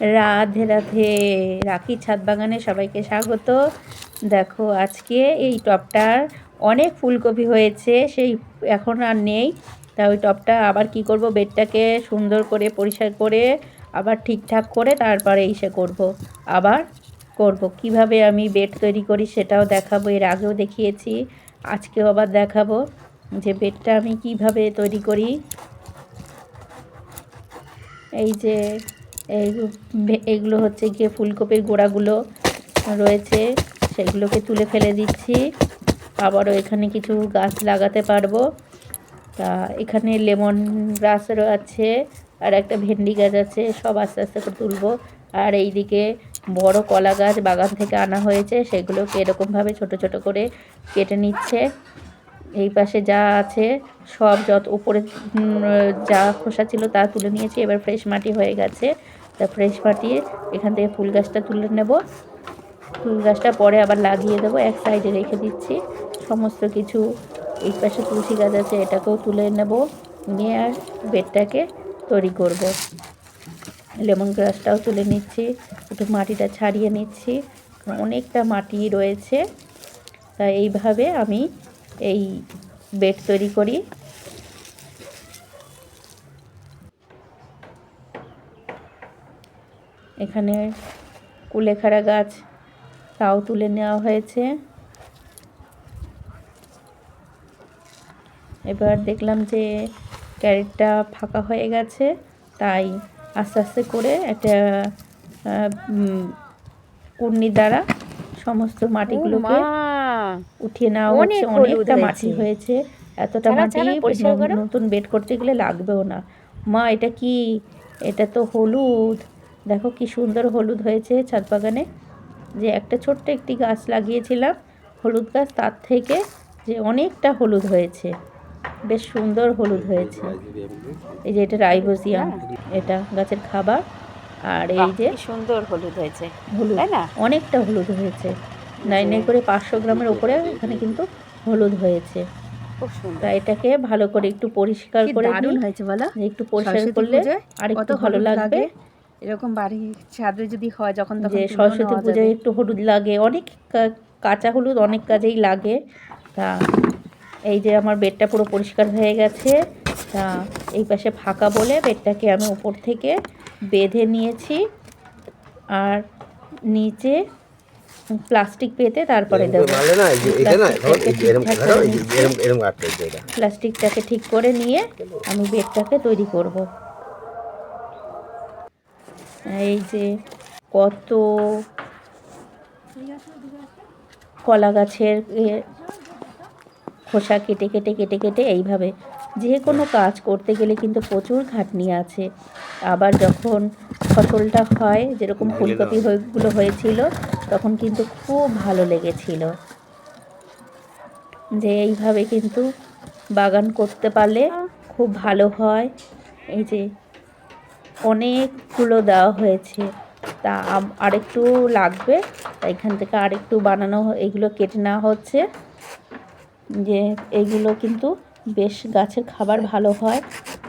রাধে রাধে। রাখি ছাদ বাগানে সবাইকে স্বাগত। দেখো, আজকে এই টপটার অনেক ফুলকপি হয়েছে, সেই এখন আর নেই। তা ওই টপটা আবার কি করব? বেডটাকে সুন্দর করে পরিষ্কার করে আবার ঠিকঠাক করে তারপরে ইসে করব। আবার করব। কীভাবে আমি বেড তৈরি করি সেটাও দেখাবো, এর আগেও দেখিয়েছি, আজকেও আবার দেখাবো যে বেডটা আমি কীভাবে তৈরি করি। এই যে এইগুলো হচ্ছে গিয়ে ফুলকপির গোড়াগুলো রয়েছে, সেগুলোকে তুলে ফেলে দিচ্ছি। আবারও এখানে কিছু গাছ লাগাতে পারব। তা এখানে লেমন গাছও আছে, আর একটা ভেন্ডি গাছ আছে, সব আস্তে আস্তে করে তুলবো। আর এইদিকে বড় কলা গাছ বাগান থেকে আনা হয়েছে, সেগুলোকে এরকমভাবে ছোট ছোট করে কেটে নিচ্ছে। এই পাশে যা আছে, সব যত উপরে যা খোসা ছিল তা তুলে নিয়েছি, এবার ফ্রেশ মাটি হয়ে গেছে। তা ফ্রেশ মাটি এখান থেকে ফুল গাছটা তুলে নেব। ফুল গাছটা পরে আবার লাগিয়ে দেবো, এক সাইডে রেখে দিচ্ছি। সমস্ত কিছু, এই পাশে তুলসী গাছ আছে, এটাকেও তুলে নেব। নিয়ে আর বেডটাকে তৈরি করব। লেমন গ্রাসটাও তুলে নিচ্ছি, একটু মাটিটা ছাড়িয়ে নিচ্ছি। অনেকটা মাটি রয়েছে তা এইভাবে আমি এই বেড তৈরি করি। এখানে কুলেখাড়া গাছ তাও তুলে নেওয়া হয়েছে। এবার দেখলাম যে ক্যারেটটা ফাঁকা হয়ে গেছে তাই আস্তে আস্তে করে একটা কুর্নির দ্বারা সমস্ত মাটিগুলোকে উঠিয়ে নেওয়া হচ্ছে। অনেকটা মাটি হয়েছে। এতটা মাটি। নতুন বেড করতে গেলে লাগবেও না। মা এটা কি? এটা তো হলুদ। দেখো কি সুন্দর হলুদ হয়েছে ছাদ বাগানে। যে একটা ছোট্ট একটি গাছ লাগিয়েছিলাম হলুদ গাছ তার থেকে যে অনেকটা হলুদ হয়েছে। বেশ সুন্দর হলুদ হয়েছে। এই যে এটা রাইবোজিয়াম এটা গাছের খাবার। আর এই যে সুন্দর হলুদ হয়েছে হলুদ না? অনেকটা হলুদ হয়েছে। নাই নাই করে পাঁচশো গ্রামের উপরে এখানে কিন্তু হলুদ হয়েছে। তা এটাকে ভালো করে একটু পরিষ্কার করে দারুণ হয়েছে বলো। একটু পরিষ্কার করলে আর একটু ভালো লাগবে। লাগে। এরকম বাড়ি ছাদে যদি হয় যখন তখন যে সরস্বতী পুজোয় একটু হলুদ লাগে অনেক কাঁচা হলুদ অনেক কাজেই লাগে। তা এই যে আমার বেডটা পুরো পরিষ্কার হয়ে গেছে তা এই পাশে ফাঁকা বলে বেডটাকে আমি উপর থেকে বেঁধে নিয়েছি। আর নিচে প্লাস্টিক পেতে তারপরে দেবো। প্লাস্টিকটাকে ঠিক করে নিয়ে আমি বেডটাকে তৈরি করব। এই যে কত কলা গাছের খোসা কেটে কেটে কেটে কেটে এইভাবে যে কোনো কাজ করতে গেলে কিন্তু প্রচুর খাটনি আছে। আবার যখন ফসলটা হয় যেরকম ফুলকপি হয়েগুলো হয়েছিল তখন কিন্তু খুব ভালো লেগেছিল। যে এইভাবে কিন্তু বাগান করতে পারলে খুব ভালো হয়। এই যে অনেকগুলো দেওয়া হয়েছে। তা আরেকটু লাগবে। তা এখান থেকে আরেকটু বানানো এইগুলো কেটে নেওয়া হচ্ছে। যে এইগুলো কিন্তু বেশ গাছের খাবার ভালো হয়।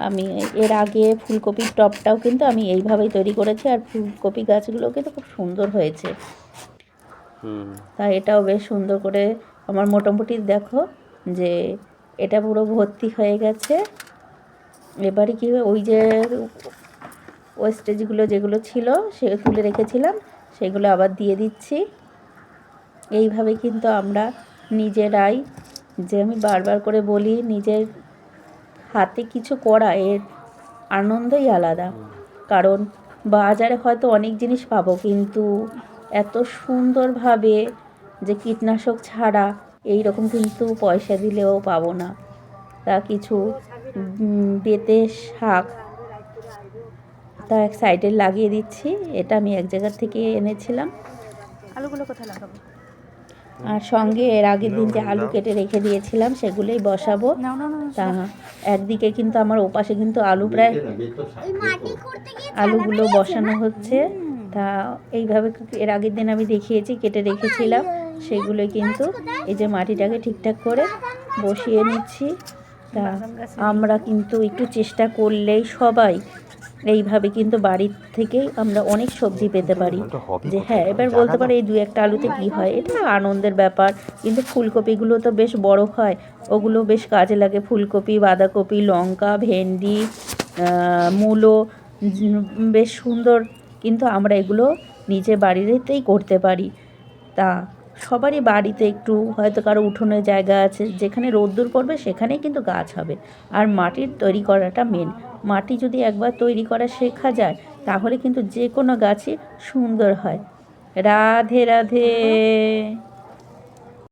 আমি এর আগে ফুলকপির টবটাও কিন্তু আমি এইভাবেই তৈরি করেছি আর ফুলকপি গাছগুলো কিন্তু খুব সুন্দর হয়েছে। তা এটাও বেশ সুন্দর করে আমার মোটামুটি দেখো যে এটা পুরো ভর্তি হয়ে গেছে। এবারে কি ওই যে ওয়েস্টেজগুলো যেগুলো ছিল, সে তুলে রেখেছিলাম, সেগুলো আবার দিয়ে দিচ্ছি। এইভাবে কিন্তু আমরা নিজেরাই, যে আমি বারবার করে বলি, নিজের হাতে কিছু করা, এর আনন্দই আলাদা। কারণ বাজারে হয়তো অনেক জিনিস পাবো, কিন্তু এত সুন্দরভাবে যে কীটনাশক ছাড়া এই রকম কিন্তু পয়সা দিলেও পাবো না। তা কিছু বেতে শাক তা এক সাইডে লাগিয়ে দিচ্ছি। এটা আমি এক জায়গা থেকে এনেছিলাম। আলুগুলো কোথায় লাগাবো? আর সঙ্গে এর আগের দিন যে আলু কেটে রেখে দিয়েছিলাম সেগুলোই বসাবো। না না না তা একদিকে কিন্তু আমার ওপাশে কিন্তু আলু প্রায় আলুগুলো বসানো হচ্ছে। তা এইভাবে এর আগের দিন আমি দেখিয়েছি কেটে রেখেছিলাম। সেগুলো কিন্তু এই যে মাটিটাকে ঠিকঠাক করে বসিয়ে নিচ্ছি। তা আমরা কিন্তু একটু চেষ্টা করলেই সবাই এইভাবে কিন্তু বাড়ির থেকেই আমরা অনেক সবজি পেতে পারি। যে হ্যাঁ এবার বলতে পারে এই দু একটা আলুতে কি হয়? এটা আনন্দের ব্যাপার। কিন্তু ফুলকপিগুলো তো বেশ বড় হয়। ওগুলো বেশ কাজে লাগে। ফুলকপি বাঁধাকপি লঙ্কা ভেন্ডি মূলো বেশ সুন্দর। কিন্তু আমরা এগুলো নিজে বাড়িতেই করতে পারি। তা সবারই বাড়িতে একটু হয়তো কারও উঠোনের জায়গা আছে, যেখানে রোদ্দুর পড়বে সেখানেই কিন্তু গাছ হবে। আর মাটির তৈরি করাটা মেন মাটি যদি একবার তৈরি করা শেখা যায়, তাহলে কিন্তু যে কোনো গাছই সুন্দর হয়। রাধে রাধে।